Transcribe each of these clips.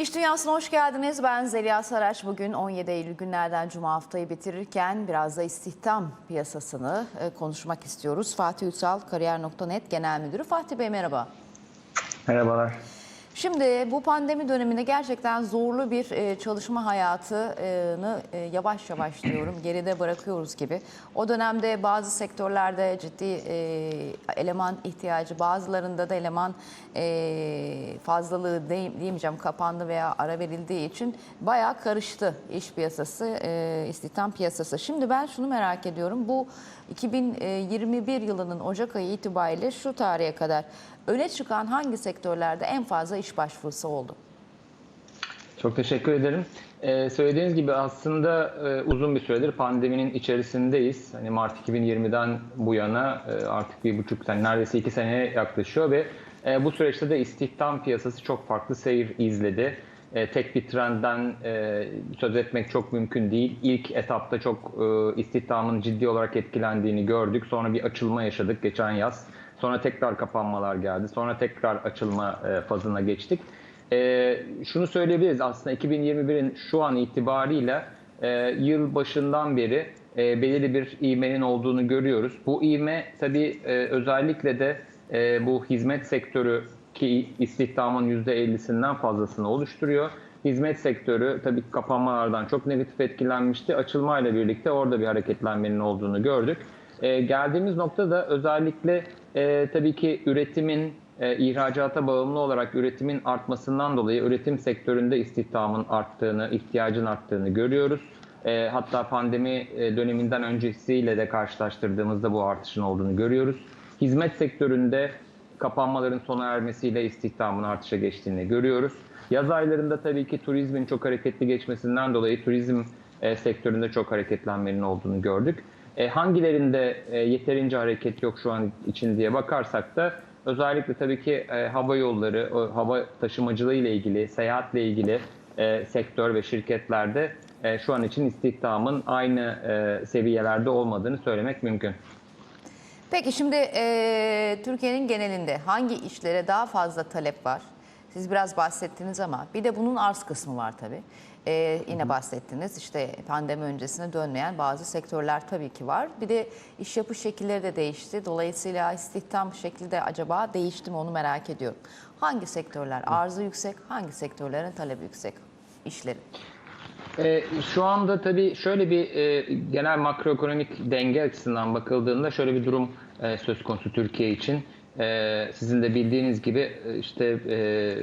İş Dünyası'na hoş geldiniz. Ben Zeliha Saraç. Bugün 17 Eylül günlerden Cuma haftayı bitirirken biraz da istihdam piyasasını e, konuşmak istiyoruz. Fatih Ünsal, Kariyer.net Genel Müdürü. Fatih Bey merhaba. Merhabalar. Şimdi bu pandemi döneminde gerçekten zorlu bir e, çalışma hayatını e, yavaş yavaş diyorum geride bırakıyoruz gibi. O dönemde bazı sektörlerde ciddi e, eleman ihtiyacı, bazılarında da eleman fazlalığı diyemeyeceğim kapandı veya ara verildiği için bayağı karıştı iş piyasası, istihdam piyasası. Şimdi ben şunu merak ediyorum. Bu 2021 yılının Ocak ayı itibariyle şu tarihe kadar öne çıkan hangi sektörlerde en fazla iş başvurusu oldu? Çok teşekkür ederim. Ee, söylediğiniz gibi aslında e, uzun bir süredir pandeminin içerisindeyiz. Hani Mart 2020'den bu yana e, artık bir buçuk sene, neredeyse iki seneye yaklaşıyor ve e, bu süreçte de istihdam piyasası çok farklı seyir izledi. E, tek bir trendden e, söz etmek çok mümkün değil. İlk etapta çok e, istihdamın ciddi olarak etkilendiğini gördük. Sonra bir açılma yaşadık geçen yaz. Sonra tekrar kapanmalar geldi. Sonra tekrar açılma e, fazına geçtik. E, şunu söyleyebiliriz aslında 2021'in şu an itibariyle e, yıl başından beri e, belirli bir ivmenin olduğunu görüyoruz. Bu ivme tabii e, özellikle de e, bu hizmet sektörü ki istihdamın %50'sinden fazlasını oluşturuyor. Hizmet sektörü tabii kapanmalardan çok negatif etkilenmişti. Açılmayla birlikte orada bir hareketlenmenin olduğunu gördük. E, geldiğimiz noktada özellikle e, tabii ki üretimin e, ihracata bağımlı olarak üretimin artmasından dolayı üretim sektöründe istihdamın arttığını, ihtiyacın arttığını görüyoruz. E, hatta pandemi e, döneminden öncesiyle de karşılaştırdığımızda bu artışın olduğunu görüyoruz. Hizmet sektöründe kapanmaların sona ermesiyle istihdamın artışa geçtiğini görüyoruz. Yaz aylarında tabii ki turizmin çok hareketli geçmesinden dolayı turizm e, sektöründe çok hareketlenmenin olduğunu gördük. E, hangilerinde e, yeterince hareket yok şu an için diye bakarsak da özellikle tabii ki e, hava yolları, o hava taşımacılığı ile ilgili, seyahatle ilgili e, sektör ve şirketlerde e, şu an için istihdamın aynı e, seviyelerde olmadığını söylemek mümkün. Peki şimdi e, Türkiye'nin genelinde hangi işlere daha fazla talep var? Siz biraz bahsettiniz ama bir de bunun arz kısmı var tabii. E, yine bahsettiniz işte pandemi öncesine dönmeyen bazı sektörler tabii ki var. Bir de iş yapış şekilleri de değişti. Dolayısıyla istihdam şekli de acaba değişti mi onu merak ediyorum. Hangi sektörler arzı yüksek, hangi sektörlerin talebi yüksek işlerin? E, şu anda tabii şöyle bir e, genel makroekonomik denge açısından bakıldığında şöyle bir durum e, söz konusu Türkiye için. E, sizin de bildiğiniz gibi e, işte e,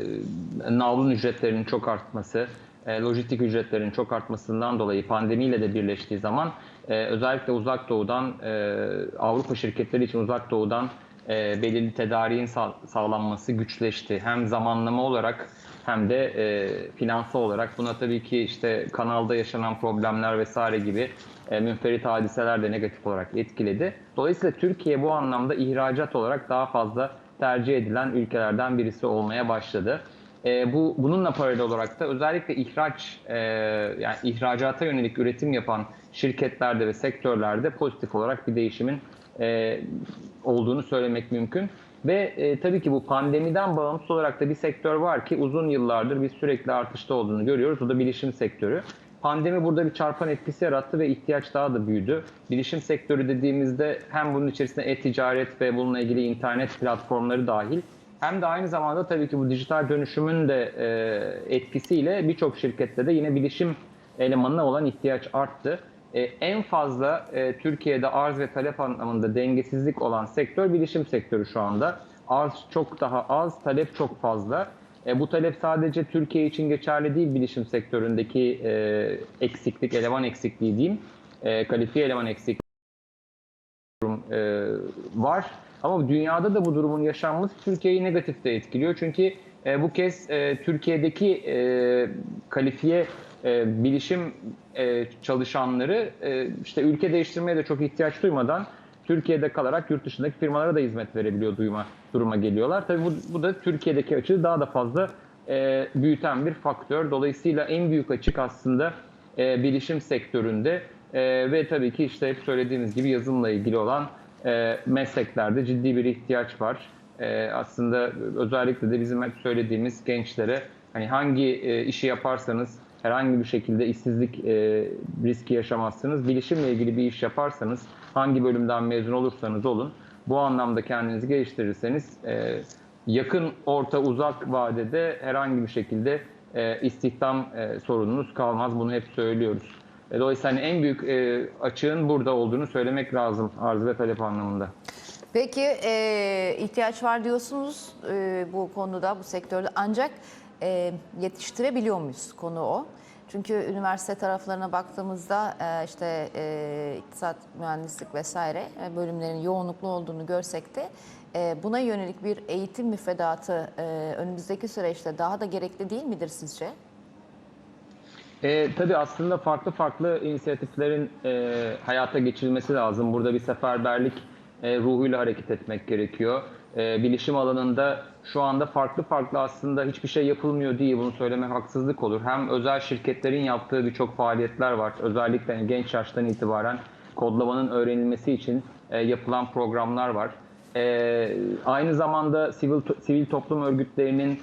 navlun ücretlerinin çok artması, e, lojistik ücretlerin çok artmasından dolayı pandemiyle de birleştiği zaman e, özellikle uzak doğudan e, Avrupa şirketleri için uzak doğudan e, belirli tedariğin sağ- sağlanması güçleşti. Hem zamanlama olarak hem de e, finansal olarak buna tabii ki işte kanalda yaşanan problemler vesaire gibi e, münferit hadiseler de negatif olarak etkiledi. Dolayısıyla Türkiye bu anlamda ihracat olarak daha fazla tercih edilen ülkelerden birisi olmaya başladı. E, bu bununla paralel olarak da özellikle ihraç e, yani ihracata yönelik üretim yapan şirketlerde ve sektörlerde pozitif olarak bir değişimin e, olduğunu söylemek mümkün. Ve e, tabii ki bu pandemiden bağımsız olarak da bir sektör var ki uzun yıllardır biz sürekli artışta olduğunu görüyoruz. O da bilişim sektörü. Pandemi burada bir çarpan etkisi yarattı ve ihtiyaç daha da büyüdü. Bilişim sektörü dediğimizde hem bunun içerisinde e-ticaret ve bununla ilgili internet platformları dahil hem de aynı zamanda tabii ki bu dijital dönüşümün de e, etkisiyle birçok şirkette de yine bilişim elemanına olan ihtiyaç arttı. E, en fazla e, Türkiye'de arz ve talep anlamında dengesizlik olan sektör bilişim sektörü şu anda. Arz çok daha az, talep çok fazla. E, bu talep sadece Türkiye için geçerli değil bilişim sektöründeki e, eksiklik, eleman eksikliği diyeyim. E, kalifiye eleman eksikliği e, var. Ama dünyada da bu durumun yaşanması Türkiye'yi negatif de etkiliyor. Çünkü e, bu kez e, Türkiye'deki e, kalifiye e, bilişim e, çalışanları e, işte ülke değiştirmeye de çok ihtiyaç duymadan Türkiye'de kalarak yurt dışındaki firmalara da hizmet verebiliyor duyma duruma geliyorlar. Tabii bu, bu da Türkiye'deki açığı daha da fazla e, büyüten bir faktör. Dolayısıyla en büyük açık aslında e, bilişim sektöründe e, ve tabii ki işte hep söylediğimiz gibi yazılımla ilgili olan e, mesleklerde ciddi bir ihtiyaç var. E, aslında özellikle de bizim hep söylediğimiz gençlere Hani hangi e, işi yaparsanız herhangi bir şekilde işsizlik e, riski yaşamazsınız. Bilişimle ilgili bir iş yaparsanız hangi bölümden mezun olursanız olun bu anlamda kendinizi geliştirirseniz e, yakın, orta, uzak vadede herhangi bir şekilde e, istihdam e, sorununuz kalmaz. Bunu hep söylüyoruz. E, Dolayısıyla hani en büyük e, açığın burada olduğunu söylemek lazım arz ve talep anlamında. Peki e, ihtiyaç var diyorsunuz e, bu konuda, bu sektörde ancak e, yetiştirebiliyor muyuz konu o? Çünkü üniversite taraflarına baktığımızda e, işte e, iktisat, mühendislik vesaire e, bölümlerin yoğunluklu olduğunu görsek de e, buna yönelik bir eğitim müfredatı e, önümüzdeki süreçte daha da gerekli değil midir sizce? E, tabii aslında farklı farklı inisiyatiflerin e, hayata geçirilmesi lazım. Burada bir seferberlik e, ruhuyla hareket etmek gerekiyor. E, bilişim alanında şu anda farklı farklı aslında hiçbir şey yapılmıyor diye bunu söylemek haksızlık olur. Hem özel şirketlerin yaptığı birçok faaliyetler var. Özellikle genç yaştan itibaren kodlamanın öğrenilmesi için e, yapılan programlar var. Aynı zamanda sivil sivil toplum örgütlerinin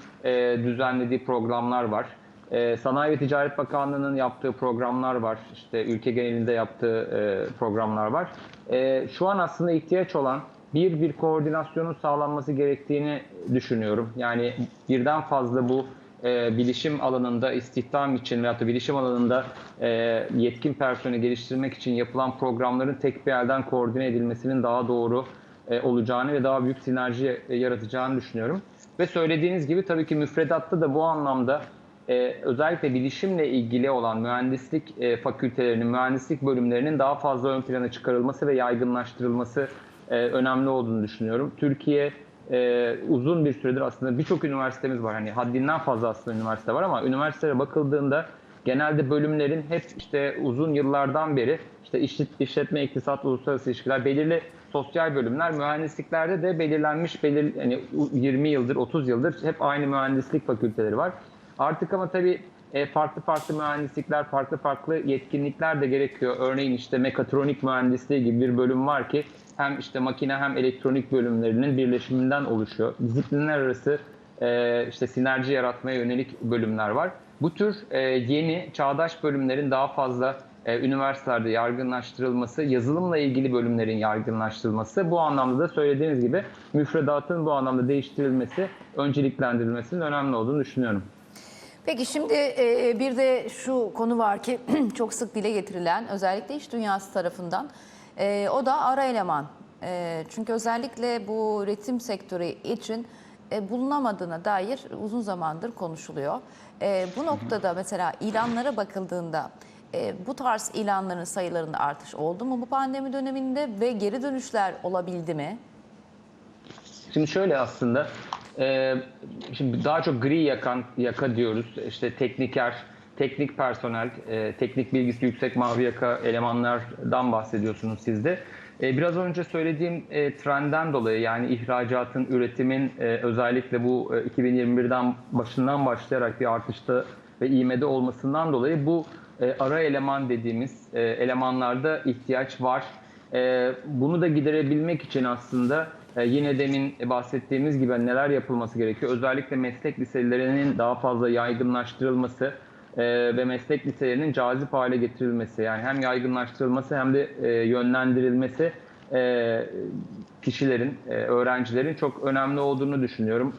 düzenlediği programlar var. Ee, Sanayi ve Ticaret Bakanlığı'nın yaptığı programlar var. İşte ülke genelinde yaptığı e, programlar var. Ee, şu an aslında ihtiyaç olan bir bir koordinasyonun sağlanması gerektiğini düşünüyorum. Yani birden fazla bu e, bilişim alanında istihdam için veyahut da bilişim alanında e, yetkin personeli geliştirmek için yapılan programların tek bir yerden koordine edilmesinin daha doğru e, olacağını ve daha büyük sinerji e, yaratacağını düşünüyorum. Ve söylediğiniz gibi tabii ki müfredatta da bu anlamda e, özellikle bilişimle ilgili olan mühendislik e, fakültelerinin, mühendislik bölümlerinin daha fazla ön plana çıkarılması ve yaygınlaştırılması e, önemli olduğunu düşünüyorum. Türkiye e, uzun bir süredir aslında birçok üniversitemiz var. Hani haddinden fazla aslında üniversite var ama üniversitelere bakıldığında genelde bölümlerin hep işte uzun yıllardan beri işte işlet- işletme, iktisat, uluslararası ilişkiler belirli sosyal bölümler mühendisliklerde de belirlenmiş belir hani 20 yıldır 30 yıldır hep aynı mühendislik fakülteleri var. Artık ama tabii e, farklı farklı mühendislikler, farklı farklı yetkinlikler de gerekiyor. Örneğin işte mekatronik mühendisliği gibi bir bölüm var ki hem işte makine hem elektronik bölümlerinin birleşiminden oluşuyor. Disiplinler arası e, işte sinerji yaratmaya yönelik bölümler var. Bu tür e, yeni çağdaş bölümlerin daha fazla e, üniversitelerde yaygınlaştırılması, yazılımla ilgili bölümlerin yaygınlaştırılması, bu anlamda da söylediğiniz gibi müfredatın bu anlamda değiştirilmesi, önceliklendirilmesinin önemli olduğunu düşünüyorum. Peki şimdi e, bir de şu konu var ki çok sık dile getirilen özellikle iş dünyası tarafından e, o da ara eleman. E, çünkü özellikle bu üretim sektörü için e, bulunamadığına dair uzun zamandır konuşuluyor. E, bu noktada mesela ilanlara bakıldığında e, bu tarz ilanların sayılarında artış oldu mu bu pandemi döneminde ve geri dönüşler olabildi mi? Şimdi şöyle aslında, e, şimdi daha çok gri yakan yaka diyoruz. İşte tekniker, teknik personel, e, teknik bilgisi yüksek mavi yaka elemanlardan bahsediyorsunuz siz de. E, biraz önce söylediğim e, trendden dolayı yani ihracatın, üretimin e, özellikle bu e, 2021'den başından başlayarak bir artışta ve ivmede olmasından dolayı bu e, ara eleman dediğimiz e, elemanlarda ihtiyaç var. E, bunu da giderebilmek için aslında e, yine demin bahsettiğimiz gibi neler yapılması gerekiyor? Özellikle meslek liselerinin daha fazla yaygınlaştırılması e, ve meslek liselerinin cazip hale getirilmesi. Yani hem yaygınlaştırılması hem de e, yönlendirilmesi e, kişilerin, öğrencilerin çok önemli olduğunu düşünüyorum.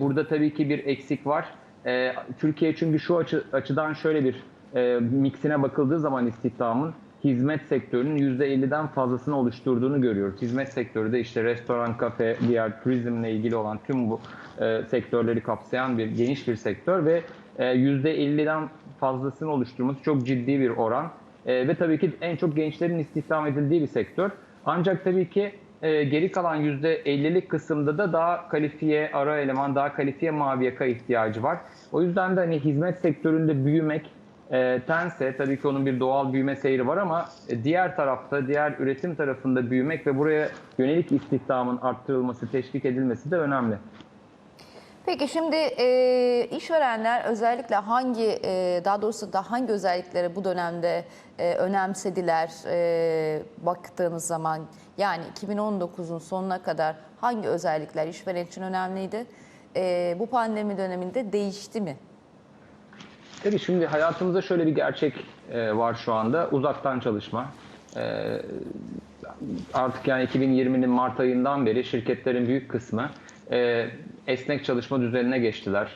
Burada tabii ki bir eksik var. Türkiye çünkü şu açı, açıdan şöyle bir e, mixine bakıldığı zaman istihdamın hizmet sektörünün %50'den fazlasını oluşturduğunu görüyoruz. Hizmet sektörü de işte restoran, kafe, diğer turizmle ilgili olan tüm bu e, sektörleri kapsayan bir geniş bir sektör ve e, %50'den fazlasını oluşturması çok ciddi bir oran. E, ve tabii ki en çok gençlerin istihdam edildiği bir sektör. Ancak tabii ki e, geri kalan %50'lik kısımda da daha kalifiye ara eleman, daha kalifiye mavi yaka ihtiyacı var. O yüzden de hani hizmet sektöründe büyümek e, tense tabii ki onun bir doğal büyüme seyri var ama e, diğer tarafta, diğer üretim tarafında büyümek ve buraya yönelik istihdamın arttırılması, teşvik edilmesi de önemli. Peki şimdi e, işverenler özellikle hangi e, daha doğrusu da hangi özellikleri bu dönemde e, önemsediler e, baktığınız zaman yani 2019'un sonuna kadar hangi özellikler işveren için önemliydi? e, bu pandemi döneminde değişti mi? Tabii şimdi hayatımızda şöyle bir gerçek e, var şu anda. Uzaktan çalışma. E, artık yani 2020'nin Mart ayından beri şirketlerin büyük kısmı e, esnek çalışma düzenine geçtiler.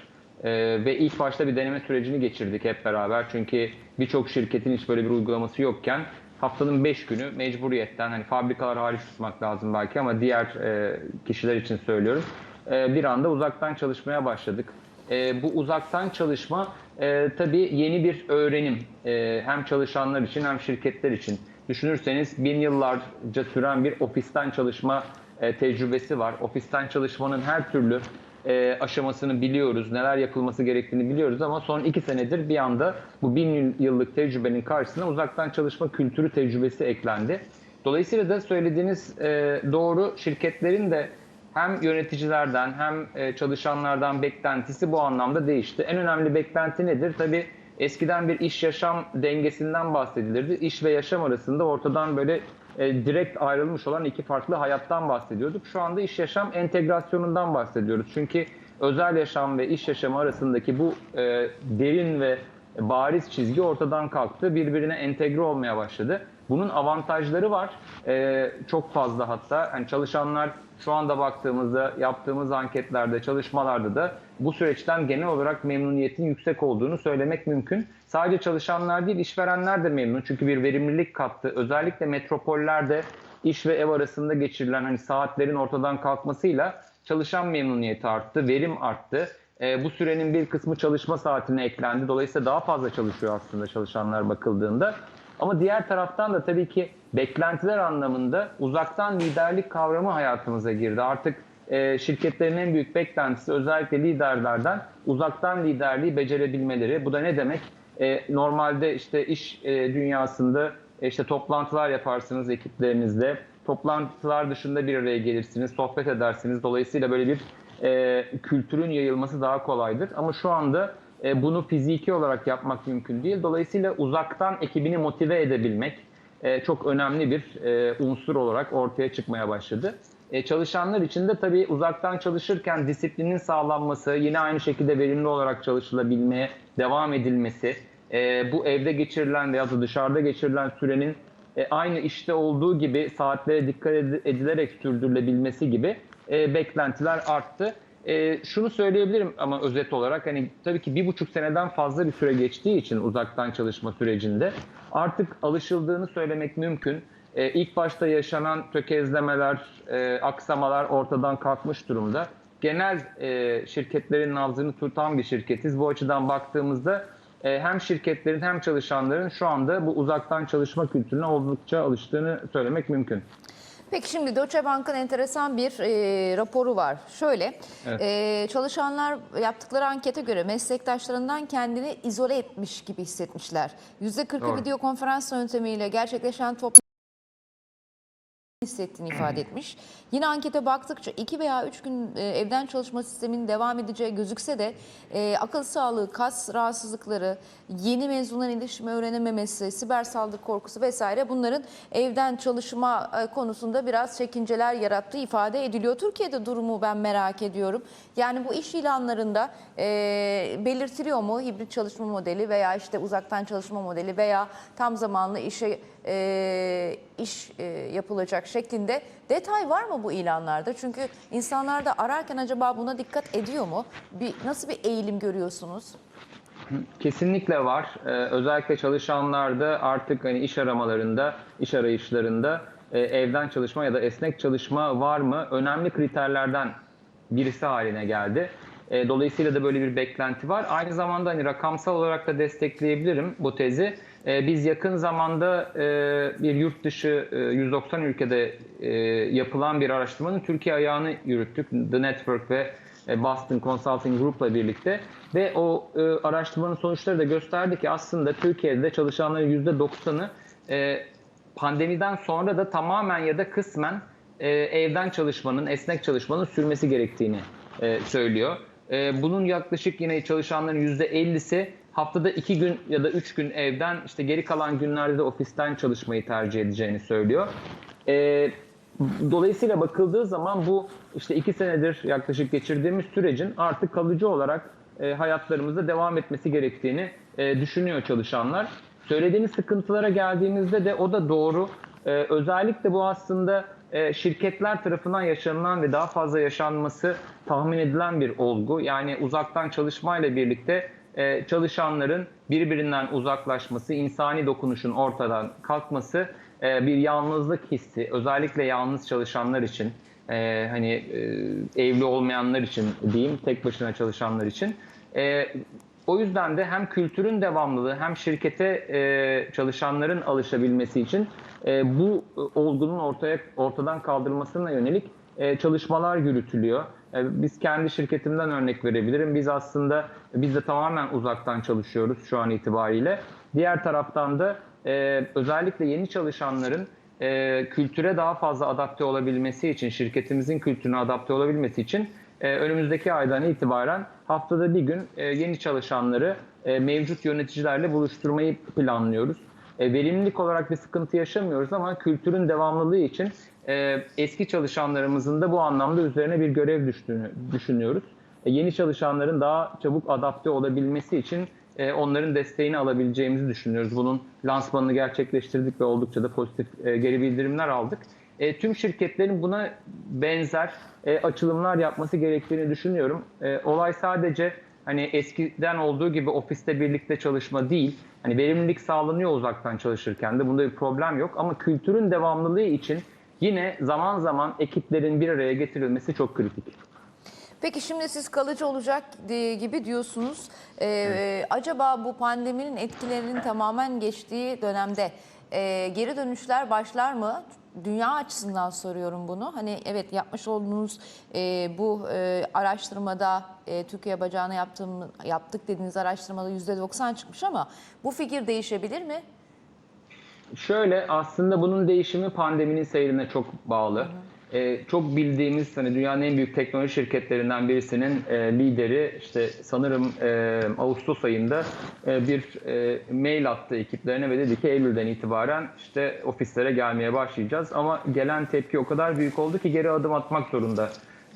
E, ve ilk başta bir deneme sürecini geçirdik hep beraber. Çünkü birçok şirketin hiç böyle bir uygulaması yokken haftanın 5 günü mecburiyetten hani fabrikalar hariç tutmak lazım belki ama diğer e, kişiler için söylüyorum. E, bir anda uzaktan çalışmaya başladık. E, bu uzaktan çalışma e, tabii yeni bir öğrenim E, hem çalışanlar için hem şirketler için. Düşünürseniz bin yıllarca süren bir ofisten çalışma e, tecrübesi var. Ofisten çalışmanın her türlü e, aşamasını biliyoruz, neler yapılması gerektiğini biliyoruz ama son iki senedir bir anda bu bin yıllık tecrübenin karşısına uzaktan çalışma kültürü tecrübesi eklendi. Dolayısıyla da söylediğiniz e, doğru şirketlerin de hem yöneticilerden hem e, çalışanlardan beklentisi bu anlamda değişti. En önemli beklenti nedir? Tabii eskiden bir iş yaşam dengesinden bahsedilirdi. İş ve yaşam arasında ortadan böyle e, direkt ayrılmış olan iki farklı hayattan bahsediyorduk. Şu anda iş yaşam entegrasyonundan bahsediyoruz. Çünkü özel yaşam ve iş yaşamı arasındaki bu e, derin ve bariz çizgi ortadan kalktı. Birbirine entegre olmaya başladı. Bunun avantajları var. E, çok fazla hatta. Yani çalışanlar şu anda baktığımızda yaptığımız anketlerde, çalışmalarda da bu süreçten genel olarak memnuniyetin yüksek olduğunu söylemek mümkün. Sadece çalışanlar değil, işverenler de memnun. Çünkü bir verimlilik kattı. Özellikle metropollerde iş ve ev arasında geçirilen hani saatlerin ortadan kalkmasıyla çalışan memnuniyeti arttı, verim arttı. E, bu sürenin bir kısmı çalışma saatine eklendi. Dolayısıyla daha fazla çalışıyor aslında çalışanlar bakıldığında. Ama diğer taraftan da tabii ki beklentiler anlamında uzaktan liderlik kavramı hayatımıza girdi. Artık e, şirketlerin en büyük beklentisi özellikle liderlerden uzaktan liderliği becerebilmeleri. Bu da ne demek? E, normalde işte iş e, dünyasında e, işte toplantılar yaparsınız ekiplerinizle. Toplantılar dışında bir araya gelirsiniz, sohbet edersiniz. Dolayısıyla böyle bir e, kültürün yayılması daha kolaydır. Ama şu anda e, bunu fiziki olarak yapmak mümkün değil. Dolayısıyla uzaktan ekibini motive edebilmek e, çok önemli bir e, unsur olarak ortaya çıkmaya başladı. E, çalışanlar için de tabii uzaktan çalışırken disiplinin sağlanması, yine aynı şekilde verimli olarak çalışılabilmeye devam edilmesi, e, bu evde geçirilen veya da dışarıda geçirilen sürenin e, aynı işte olduğu gibi saatlere dikkat ed- edilerek sürdürülebilmesi gibi e, beklentiler arttı. E, şunu söyleyebilirim ama özet olarak hani tabii ki bir buçuk seneden fazla bir süre geçtiği için uzaktan çalışma sürecinde artık alışıldığını söylemek mümkün. E, ilk başta yaşanan tökezlemeler, e, aksamalar ortadan kalkmış durumda. Genel e, şirketlerin nabzını tutan bir şirketiz. Bu açıdan baktığımızda e, hem şirketlerin hem çalışanların şu anda bu uzaktan çalışma kültürüne oldukça alıştığını söylemek mümkün. Peki şimdi Deutsche Bank'ın enteresan bir e, raporu var. Şöyle, Evet. e, çalışanlar yaptıkları ankete göre meslektaşlarından kendini izole etmiş gibi hissetmişler. %40'ı Doğru. video konferans yöntemiyle gerçekleşen toplantı hissettiğini ifade etmiş. Yine ankete baktıkça 2 veya 3 gün e, evden çalışma sisteminin devam edeceği gözükse de e, akıl sağlığı, kas rahatsızlıkları, yeni mezunların iletişimi öğrenememesi, siber saldırı korkusu vesaire bunların evden çalışma e, konusunda biraz çekinceler yarattığı ifade ediliyor. Türkiye'de durumu ben merak ediyorum. Yani bu iş ilanlarında e, belirtiliyor mu hibrit çalışma modeli veya işte uzaktan çalışma modeli veya tam zamanlı işe e, iş e, yapılacak şeklinde detay var mı bu ilanlarda? Çünkü insanlar da ararken acaba buna dikkat ediyor mu? Bir nasıl bir eğilim görüyorsunuz? Kesinlikle var. Ee, özellikle çalışanlarda artık hani iş aramalarında, iş arayışlarında e, evden çalışma ya da esnek çalışma var mı? Önemli kriterlerden birisi haline geldi. E, dolayısıyla da böyle bir beklenti var. Aynı zamanda hani rakamsal olarak da destekleyebilirim bu tezi. E, biz yakın zamanda e, bir yurt dışı e, 190 ülkede e, yapılan bir araştırmanın Türkiye ayağını yürüttük. The Network ve e, Boston Consulting Group'la birlikte ve o e, araştırmanın sonuçları da gösterdi ki aslında Türkiye'de çalışanların %90'ı e, pandemiden sonra da tamamen ya da kısmen e, evden çalışmanın, esnek çalışmanın sürmesi gerektiğini e, söylüyor. E, bunun yaklaşık yine çalışanların %50'si haftada 2 gün ya da 3 gün evden işte geri kalan günlerde de ofisten çalışmayı tercih edeceğini söylüyor. E, dolayısıyla bakıldığı zaman bu işte iki senedir yaklaşık geçirdiğimiz sürecin artık kalıcı olarak e, hayatlarımızda devam etmesi gerektiğini e, düşünüyor çalışanlar. Söylediğiniz sıkıntılara geldiğimizde de o da doğru. E, özellikle bu aslında e, şirketler tarafından yaşanılan ve daha fazla yaşanması tahmin edilen bir olgu. Yani uzaktan çalışmayla birlikte e, çalışanların birbirinden uzaklaşması, insani dokunuşun ortadan kalkması, e, bir yalnızlık hissi, özellikle yalnız çalışanlar için, e, hani e, evli olmayanlar için diyeyim, tek başına çalışanlar için. O yüzden de hem kültürün devamlılığı hem şirkete çalışanların alışabilmesi için bu olgunun ortaya ortadan kaldırılmasına yönelik çalışmalar yürütülüyor. E, biz kendi şirketimden örnek verebilirim. Biz aslında biz de tamamen uzaktan çalışıyoruz şu an itibariyle. Diğer taraftan da e, özellikle yeni çalışanların e, kültüre daha fazla adapte olabilmesi için, şirketimizin kültürüne adapte olabilmesi için önümüzdeki aydan itibaren haftada bir gün yeni çalışanları mevcut yöneticilerle buluşturmayı planlıyoruz. Verimlilik olarak bir sıkıntı yaşamıyoruz ama kültürün devamlılığı için e, eski çalışanlarımızın da bu anlamda üzerine bir görev düştüğünü düşünüyoruz. E, yeni çalışanların daha çabuk adapte olabilmesi için e, onların desteğini alabileceğimizi düşünüyoruz. Bunun lansmanını gerçekleştirdik ve oldukça da pozitif e, geri bildirimler aldık. Tüm şirketlerin buna benzer açılımlar yapması gerektiğini düşünüyorum. Olay sadece hani eskiden olduğu gibi ofiste birlikte çalışma değil. Hani verimlilik sağlanıyor uzaktan çalışırken de bunda bir problem yok ama kültürün devamlılığı için yine zaman zaman ekiplerin bir araya getirilmesi çok kritik. Peki şimdi siz kalıcı olacak e, gibi diyorsunuz. Ee, Acaba bu pandeminin etkilerinin tamamen geçtiği dönemde e, geri dönüşler başlar mı? Dünya açısından soruyorum bunu. Hani evet yapmış olduğunuz e, bu e, araştırmada e, Türkiye bacağına yaptığım, yaptık dediğiniz araştırmada %90 çıkmış ama bu fikir değişebilir mi? Şöyle aslında bunun değişimi pandeminin seyrine çok bağlı. Ee, çok bildiğimiz hani dünyanın en büyük teknoloji şirketlerinden birisinin e, lideri işte sanırım e, Ağustos ayında e, bir e, mail attı ekiplerine ve dedi ki Eylül'den itibaren işte ofislere gelmeye başlayacağız. Ama gelen tepki o kadar büyük oldu ki geri adım atmak zorunda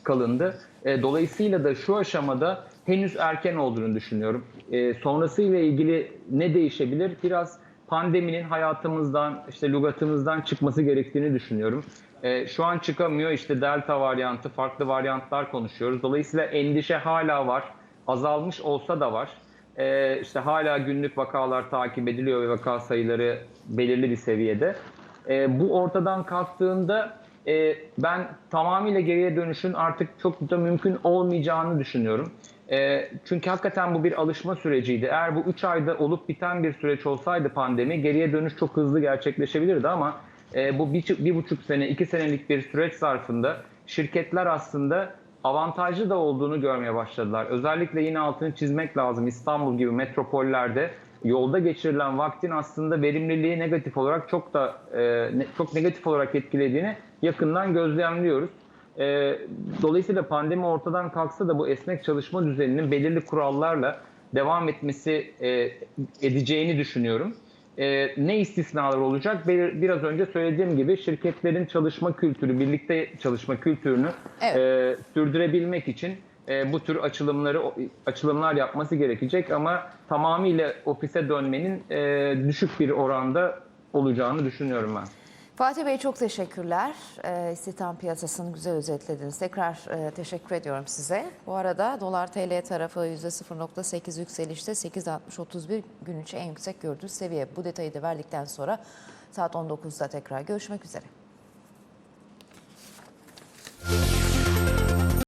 kalındı. E, dolayısıyla da şu aşamada henüz erken olduğunu düşünüyorum. E, sonrasıyla ilgili ne değişebilir? Biraz pandeminin hayatımızdan, işte lügatımızdan çıkması gerektiğini düşünüyorum. E, şu an çıkamıyor işte delta varyantı, farklı varyantlar konuşuyoruz. Dolayısıyla endişe hala var. Azalmış olsa da var. E, işte hala günlük vakalar takip ediliyor ve vaka sayıları belirli bir seviyede. E, bu ortadan kalktığında e, ben tamamıyla geriye dönüşün artık çok da mümkün olmayacağını düşünüyorum. E, çünkü hakikaten bu bir alışma süreciydi. Eğer bu 3 ayda olup biten bir süreç olsaydı pandemi geriye dönüş çok hızlı gerçekleşebilirdi ama e, bu bir, bir buçuk sene, iki senelik bir süreç zarfında şirketler aslında avantajlı da olduğunu görmeye başladılar. Özellikle yine altını çizmek lazım İstanbul gibi metropollerde yolda geçirilen vaktin aslında verimliliği negatif olarak çok da e, çok negatif olarak etkilediğini yakından gözlemliyoruz. E, dolayısıyla pandemi ortadan kalksa da bu esnek çalışma düzeninin belirli kurallarla devam etmesi e, edeceğini düşünüyorum. E, ne istisnalar olacak? Belir- Biraz önce söylediğim gibi şirketlerin çalışma kültürü, birlikte çalışma kültürünü Evet. e, sürdürebilmek için e, bu tür açılımları açılımlar yapması gerekecek ama tamamıyla ofise dönmenin e, düşük bir oranda olacağını düşünüyorum ben. Fatih Bey çok teşekkürler. E, istihdam piyasasını güzel özetlediniz. Tekrar e, teşekkür ediyorum size. Bu arada dolar TL tarafı %0.8 yükselişte 8.60-31 gün içi en yüksek gördüğü seviye. Bu detayı da verdikten sonra saat 19'da tekrar görüşmek üzere.